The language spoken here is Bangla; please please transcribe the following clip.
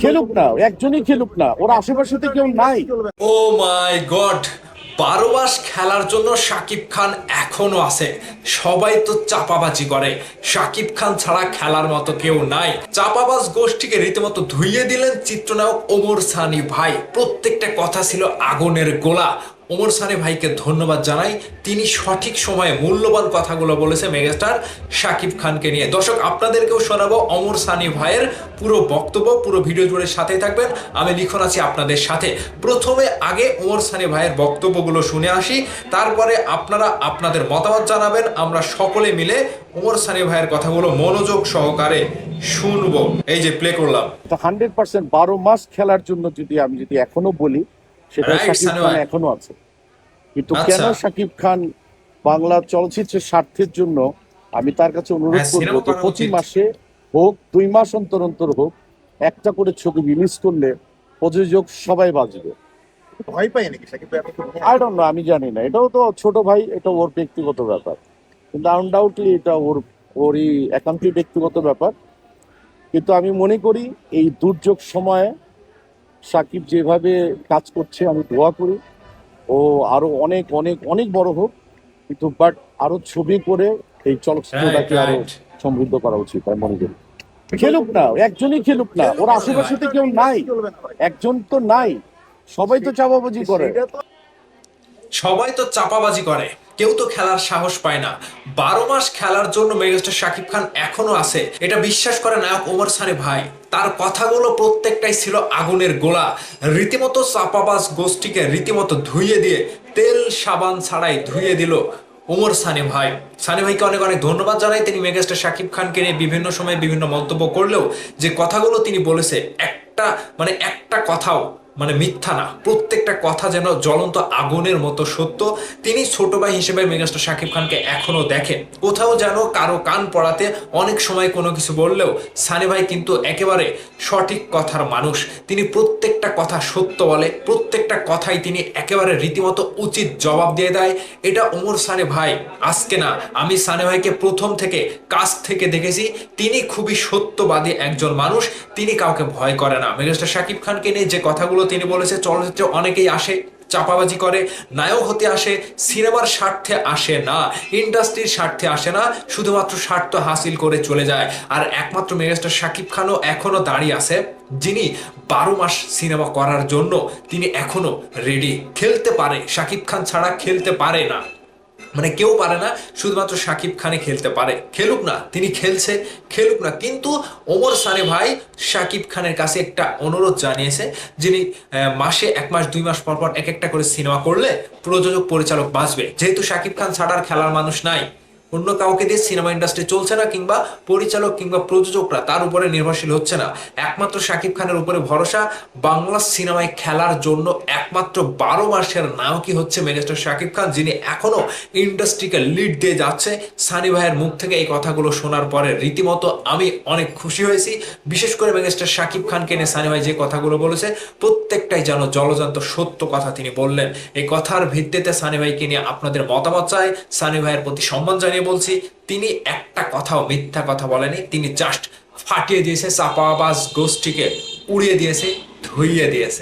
খেলুক না, একজনই খেলুক না, ওর কেউ নাই। ও মাই গড, বারো মাস খেলার জন্য সাকিব খান এখনও আছে। সবাই তো চাপাবাজি করে। সাকিব খান ছাড়া খেলার মতো কেউ নাই। চাপাবাজ গোষ্ঠীকে রীতিমতো ধুইয়ে দিলেন চিত্রনায়ক ওমর সানি ভাই। প্রত্যেকটা কথা ছিল আগুনের গোলা। ওমর সানি ভাইকে ধন্যবাদ জানাই। তিনি সঠিক সময়ে মূল্যবান কথাগুলো বলেছে মেগাস্টার শাকিব খানকে নিয়ে। দর্শক, আপনাদেরকেও শোনাবো অমর সানি ভাইয়ের পুরো বক্তব্য, পুরো ভিডিও জুড়ে সাথেই থাকবেন। আমি লিখন আছি আপনাদের সাথে। প্রথমে আগে ওমর সানি ভাইয়ের বক্তব্যগুলো শুনে আসি। তারপরে আপনারা আপনাদের মতামত জানাবেন। আমরা সকলে মিলে ওমর সানি ভাইয়ের কথাগুলো মনোযোগ সহকারে শুনব। এই যে প্লে করলাম। হান্ড্রেড পার্সেন্ট বারো মাস খেলার জন্য যদি আমি যদি এখনও বলি সেটা শাকিব খান। এখনও আছে। কিন্তু আচ্ছা। কেন শাকিব খান বাংলা চলচ্চিত্রের স্বার্থের জন্য আমি তার কাছে অনুরোধ হ্যাঁ, করব যে প্রতি মাসে হোক দুই মাস অন্তর অন্তর হোক একটা করে ছবি রিলিজ করলে প্রযোজক সবাই বাঁচবে। ভয় পাই নাকি সাকিব ভাই? আপনি আই ডোন্ট নো আমি জানি না। এটাও তো ছোট ভাই এটা ওর ব্যক্তিগত ব্যাপার। কিন্তু আনডাউটলি এটা ওর ওরই একান্তই ব্যক্তিগত ব্যাপার। কিন্তু আমি মনে করি এই দুর্যোগ সময়ে সাকিব যেভাবে কাজ করছে আমি দোয়া করি। ও আরও অনেক অনেক অনেক বড় হোক কিন্তু বাট আরও ছবি করে এই চলচ্চিত্রটাকে আরও সমৃদ্ধ করা উচিত আমি মনে করি। খেলুক না একজনই খেলুক না ওর আশেপাশে তো কেউ নাই। একজন তো নাই। সবাই তো চাপাবাজি করে। সবাই তো চাপাবাজি করে। কেউ তো খেলার সাহস পায় না। বারো মাস খেলার জন্য মেগাস্টার শাকিব খান এখনও আছে। এটা বিশ্বাস করে নায়ক ওমর সানি ভাই। তার কথাগুলো প্রত্যেকটাই ছিল আগুনের গোলা। রীতিমতো চাপাবাজ গোষ্ঠীকে রীতিমতো ধুইয়ে দিয়ে তেল সাবান ছাড়াই ধুইয়ে দিল ওমর সানি ভাই। সানি ভাইকে অনেক অনেক ধন্যবাদ জানাই। তিনি মেগাস্টার শাকিব খানকে নিয়ে বিভিন্ন সময় বিভিন্ন মন্তব্য করলেও যে কথাগুলো তিনি বলেছে, একটা মানে একটা কথাও মানে মিথ্যা না। প্রত্যেকটা কথা যেন জ্বলন্ত আগুনের মতো সত্য। তিনি ছোট ভাই হিসেবে মেগাস্টার শাকিব খানকে এখনও দেখেন। কোথাও যেন কারও কান পড়াতে অনেক সময় কোনো কিছু বললেও সানি ভাই কিন্তু একেবারে সঠিক কথার মানুষ। তিনি প্রত্যেকটা কথা সত্য বলে, প্রত্যেকটা কথাই তিনি একেবারে রীতিমতো উচিত জবাব দিয়ে দেয়। এটা ওমর সানি ভাই। আজকে না, আমি সানি ভাইকে প্রথম থেকে কাছ থেকে দেখেছি। তিনি খুবই সত্যবাদী একজন মানুষ। তিনি কাউকে ভয় করে না। মেগাস্টার শাকিব খানকে নিয়ে যে কথাগুলো তিনি বলেছে, চলচ্চিত্রে অনেকেই আসে, চাপাবাজি করে, নায়ক হতে আসে, সিনেমার স্বার্থে আসে না, ইন্ডাস্ট্রির স্বার্থে আসে না, শুধুমাত্র স্বার্থ হাসিল করে চলে যায়। আর একমাত্র মেগাস্টার শাকিব খানও এখনও দাঁড়িয়ে আছে, যিনি বারো মাস সিনেমা করার জন্য তিনি এখনও রেডি খেলতে পারে, শাকিব খান ছাড়া খেলতে পারে না। মানে কেউ পারে না, শুধুমাত্র সাকিব খানে খেলতে পারে। খেলুক না, তিনি খেলছে, খেলুক না। কিন্তু ওমর সানে ভাই সাকিব খানের কাছে একটা অনুরোধ জানিয়েছে, যিনি মাসে এক মাস, দুই মাস পর পর এক একটা করে সিনেমা করলে প্রযোজক, পরিচালক বাঁচবে। যেহেতু সাকিব খান ছাড়ার খেলার মানুষ নাই। অন্য কাউকে দিয়ে সিনেমা ইন্ডাস্ট্রি চলছে না কিংবা পরিচালক কিংবা প্রযোজকরা তার উপরে নির্ভরশীল হচ্ছে না। একমাত্র শাকিব খানের উপরে ভরসা বাংলা সিনেমায় খেলার জন্য একমাত্র বারো মাসের নায়কই হচ্ছে মেগাস্টার শাকিব খান, যিনি এখনও ইন্ডাস্ট্রিকে লিড দিয়ে যাচ্ছে। সানি ভাইয়ের মুখ থেকে এই কথাগুলো শোনার পরে রীতিমতো আমি অনেক খুশি হয়েছি। বিশেষ করে মেগাস্টার শাকিব খানকে নিয়ে সানি ভাই যে কথাগুলো বলেছে, প্রত্যেকটাই যেন জলজান্ত সত্য কথা তিনি বললেন। এই কথার ভিত্তিতে সানি ভাইকে নিয়ে আপনাদের মতামত চাই। সানি ভাইয়ের প্রতি সম্মান জানিয়ে বলছি, তিনি একটা কথাও মিথ্যা কথা বলেনি, তিনি জাস্ট ফাটিয়ে দিয়েছে, চাপাবাজ গোষ্ঠীকে উড়িয়ে দিয়েছে, ধুইয়ে দিয়েছে।